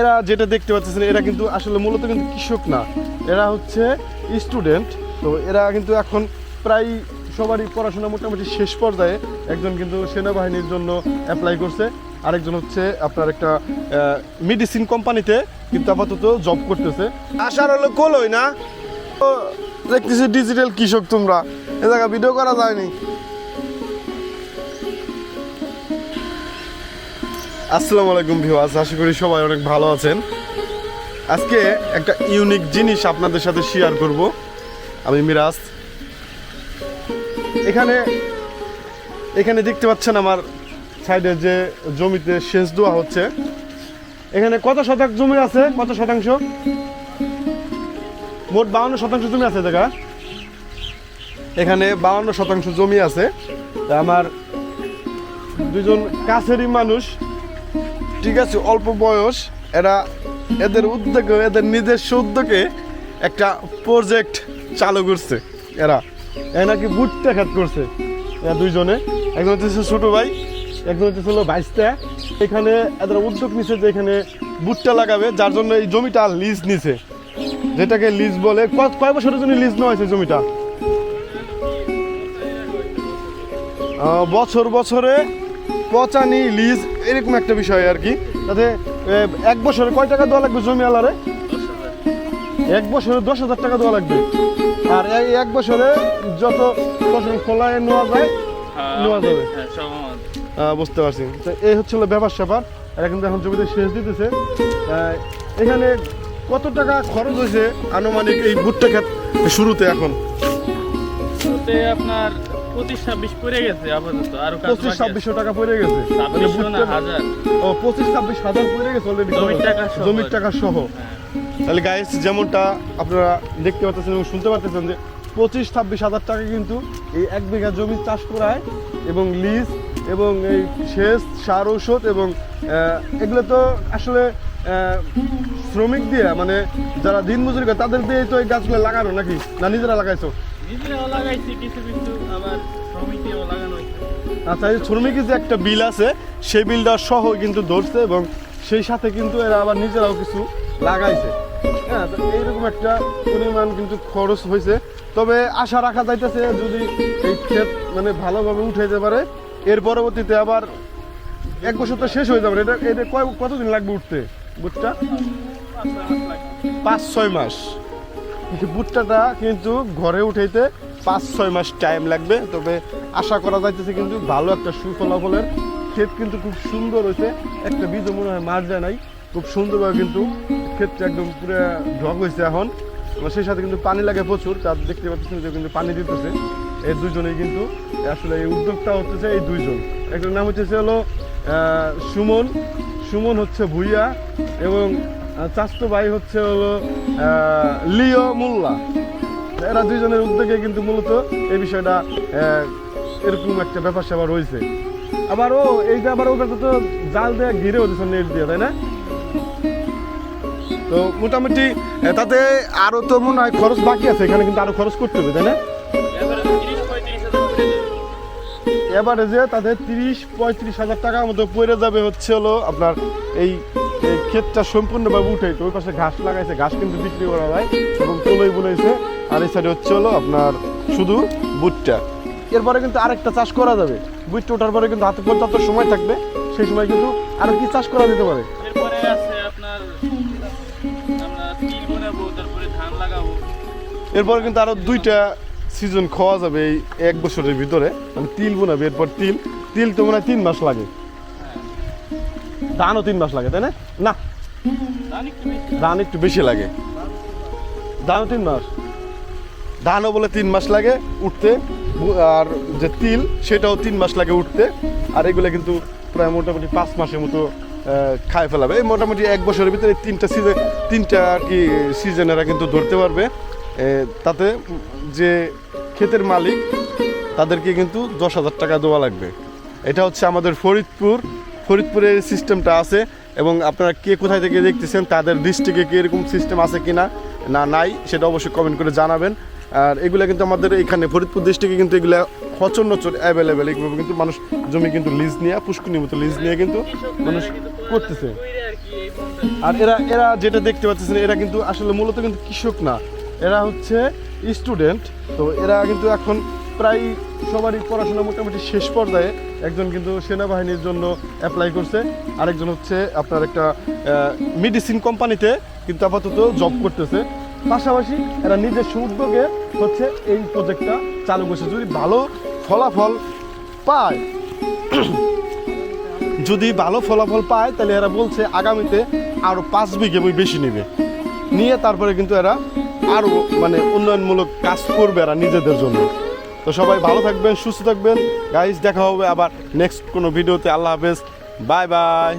এরা যেটা দেখতে পাচ্ছেন, এরা কিন্তু আসলে মূলত কিন্তু কৃষক না। এরা হচ্ছে স্টুডেন্ট তো এরা কিন্তু এখন প্রায় সবারই পড়াশোনা মোটামুটি শেষ পর্যায়ে। একজন কিন্তু সেনাবাহিনীর জন্য অ্যাপ্লাই করছে, আরেকজন হচ্ছে আপনার একটা মেডিসিন কোম্পানিতে কিন্তু আপাতত জব করতেছে। আসার হলো কলই না। দেখতেছি ডিজিটাল কৃষক তোমরা। এ জায়গা ভিডিও করা যায়নি। আসসালামু আলাইকুম ভিউয়ার্স, আশা করি সবাই অনেক ভালো আছেন। আজকে একটা ইউনিক জিনিস আপনাদের সাথে শেয়ার করব। আমি মিরাজ। এখানে এখানে দেখতে পাচ্ছেন আমার সাইডে যে জমিতে সেচ দেওয়া হচ্ছে। এখানে কত শতাংশ জমি আছে? কত শতাংশ? মোট বাউন্ন শতাংশ জমি আছে দেখা। এখানে বাউন্ন শতাংশ জমি আছে। আমার দুজন কাছেরই মানুষ। ঠিক আছে, অল্প বয়স, এরা এদের উদ্যোগে, এদের নিজস্ব উদ্যোগে একটা প্রজেক্ট চালু করছে এরা। এরা নাকি ভুট্টা খাত করছে। এরা দুইজনে, একজন হচ্ছে ছোট ভাই, একজন হচ্ছে হলো বাইশটা এখানে এদের উদ্যোগ নিছে যে এখানে ভুট্টা লাগাবে, যার জন্য এই জমিটা লিজ নিছে। যেটাকে লিজ বলে, কয় বছরের জন্য লিজ নেওয়া হয়েছে জমিটা? বছর বছরে পচানি লিজ এরকম একটা বিষয় আর কি। তাতে এক বছরে কয় টাকা দেওয়া লাগবে জমি আলারে এক বছরে দশ হাজার টাকা দেওয়া লাগবে। আর এই এক বছরে যত ফসল ফলায় নেওয়া যায় নেওয়া যাবে। হ্যাঁ, বুঝতে পারছি। তো এই হচ্ছে হলো ব্যাপার স্যাপার। এরা কিন্তু এখন জমিতে সেচ দিতেছে। এখানে কত টাকা খরচ হয়েছে আনুমানিক এই ভুট্টা ক্ষেত শুরুতে এখন? আপনার পঁচিশ ছাব্বিশ পড়ে গেছে আপাতত। আরও পঁচিশ ছাব্বিশশো টাকা পড়ে গেছে। মানে ও পঁচিশ ছাব্বিশ হাজার। পড়ে গেছে অলরেডি জমির টাকা সহ। হ্যাঁ। তাহলে গাইস যেমনটা আপনারা দেখতে পাচ্ছেন এবং শুনতে পাচ্ছেন যে পঁচিশ ছাব্বিশ হাজার টাকা কিন্তু এই এক বিঘা জমি চাষ করায় এবং লিজ এবং এই সেচ সার ঔষধ এবং এগুলো তো আসলে শ্রমিক দিয়ে মানে যারা দিন মজুরি করে তাদের দিয়ে তো এই গাছগুলো লাগানো নাকি? না নিজেরা লাগাইছো? নিজেরাও লাগাইছি কিছু কিছু আবার শ্রমিকেও লাগানো আচ্ছা এই শ্রমিকের যে একটা বিল আছে সেই বিলটা সহ কিন্তু ধরছে এবং সেই সাথে কিন্তু এরা আবার নিজেরাও কিছু লাগাইছে। হ্যাঁ তো এইরকম একটা পরিমাণ কিন্তু খরচ হয়েছে। তবে আশা রাখা যাইতেছে যদি এই ক্ষেত মানে ভালোভাবে উঠাইতে পারে এর পরবর্তীতে আবার এক বছর তো শেষ হয়ে যাবে। এটা এটা কয় কতদিন লাগবে উঠতে? বুটটা? পাঁচ, ছয় মাস। মাস কিন্তু ঘরে উঠাইতে পাঁচ, ছয় মাস টাইম লাগবে। তবে আশা করা যাইতেছে কিন্তু ভালো একটা সুফলাফলের ক্ষেত কিন্তু খুব সুন্দর হয়েছে একটা বীজ মনে হয় মার যায় নাই। খুব সুন্দরভাবে কিন্তু ক্ষেতটা একদম পুরো ঢক হয়েছে এখন। সেই সাথে কিন্তু পানি লাগে প্রচুর। তার দেখতে পাচ্ছেন যে কিন্তু পানি দিতেছে। এই দুজনেই কিন্তু আসলে এই উদ্যোগটা হচ্ছে এই দুইজন। একটার নাম হচ্ছে হলো সুমন সুমন হচ্ছে ভুইয়া এবং চাস্তো ভাই হচ্ছে হলো লিও মোল্লা। এরা দুইজনের উদ্যোগে কিন্তু মূলত এই বিষয়টা এরকম একটা ব্যাপার স্যাপার রয়েছে। আবার ও এইটা আবার ওটা তো জাল দেয়া ঘিরে হচ্ছে নেট দিয়ে, তাই না? তো মোটামুটি তাতে আরও তো মনে হয় খরচ বাকি আছে, এখানে কিন্তু আরও খরচ করতে হবে, তাই না? এবারে যে তাদের তিরিশ পঁয়ত্রিশ হাজার টাকার মতো পড়ে যাবে হচ্ছে হলো আপনার এই ক্ষেতটা সম্পূর্ণভাবে উঠে তো ওই পাশে ঘাস লাগাইছে ঘাস কিন্তু বিক্রি করা হয় এবং তোলই বলেছে আর এই সাইডে হচ্ছে হলো আপনার শুধু বুটটা এরপরে কিন্তু আরেকটা চাষ করা যাবে। বুটটা ওঠার পরে কিন্তু হাতে পর্যাপ্ত সময় থাকবে সেই সময় কিন্তু আরও কি চাষ করা যেতে পারে। এরপরে আছে আপনার আমরা তিল বোনাবো তারপরে ধান লাগাবো। এরপরে কিন্তু আরও দুইটা সিজন খাওয়া যাবে এই এক বছরের ভিতরে। মানে তিল বোনাবে এরপর তিল। তিল তো মনে হয় তিন মাস লাগে। ধানও তিন মাস লাগে তাই না? না। ধান একটু বেশি। লাগে। ধানও তিন মাস। ধানও বলে তিন মাস লাগে উঠতে। আর যে তিল সেটাও তিন মাস লাগে উঠতে। আর এগুলো কিন্তু প্রায় মোটামুটি পাঁচ মাসের মতো খায় ফেলাবে। এই মোটামুটি এক বছরের ভিতরে তিনটা সিজন তিনটা আর কি সিজন এরা কিন্তু ধরতে পারবে। তাতে যে ক্ষেতের মালিক, তাদেরকে কিন্তু দশ হাজার টাকা দেওয়া লাগবে। এটা হচ্ছে আমাদের ফরিদপুর, ফরিদপুরের সিস্টেমটা আছে এবং আপনারা কে কোথায় থেকে দেখতেছেন, তাদের ডিস্ট্রিক্টে কি এরকম সিস্টেম আছে কিনা, না নাই, সেটা অবশ্যই কমেন্ট করে জানাবেন। আর এগুলা কিন্তু আমাদের এখানে ফরিদপুর ডিস্ট্রিক্টে কিন্তু এগুলা নচর অ্যাভেলেবেল এগুলো কিন্তু মানুষ জমি কিন্তু লিজ নিয়ে পুষ্করিণীর মতো লিজ নিয়ে কিন্তু মানুষ করতেছে। কি আর এরা এরা যেটা দেখতে পাচ্ছেন, এরা কিন্তু আসলে মূলত কিন্তু কৃষক না। এরা হচ্ছে স্টুডেন্ট। তো এরা কিন্তু এখন প্রায় সবারই পড়াশোনা মোটামুটি শেষ পর্যায়ে। একজন কিন্তু সেনাবাহিনীর জন্য অ্যাপ্লাই করছে, আরেকজন হচ্ছে আপনার একটা মেডিসিন কোম্পানিতে কিন্তু আপাতত জব করতেছে। পাশাপাশি এরা নিজস্ব উদ্যোগে হচ্ছে এই প্রজেক্টটা চালু করছে। যদি ভালো ফলাফল পায়, যদি ভালো ফলাফল পায়, তাহলে এরা বলছে আগামীতে আরও পাঁচ বিঘে বই বেশি নেবে। নিয়ে তারপরে কিন্তু এরা আরও মানে উন্নয়নমূলক কাজ করবে আর নিজেদের জন্য। তো সবাই ভালো থাকবেন, সুস্থ থাকবেন। গাইজ দেখা হবে আবার নেক্সট কোনো ভিডিওতে আল্লাহ হাফেজ। Bye bye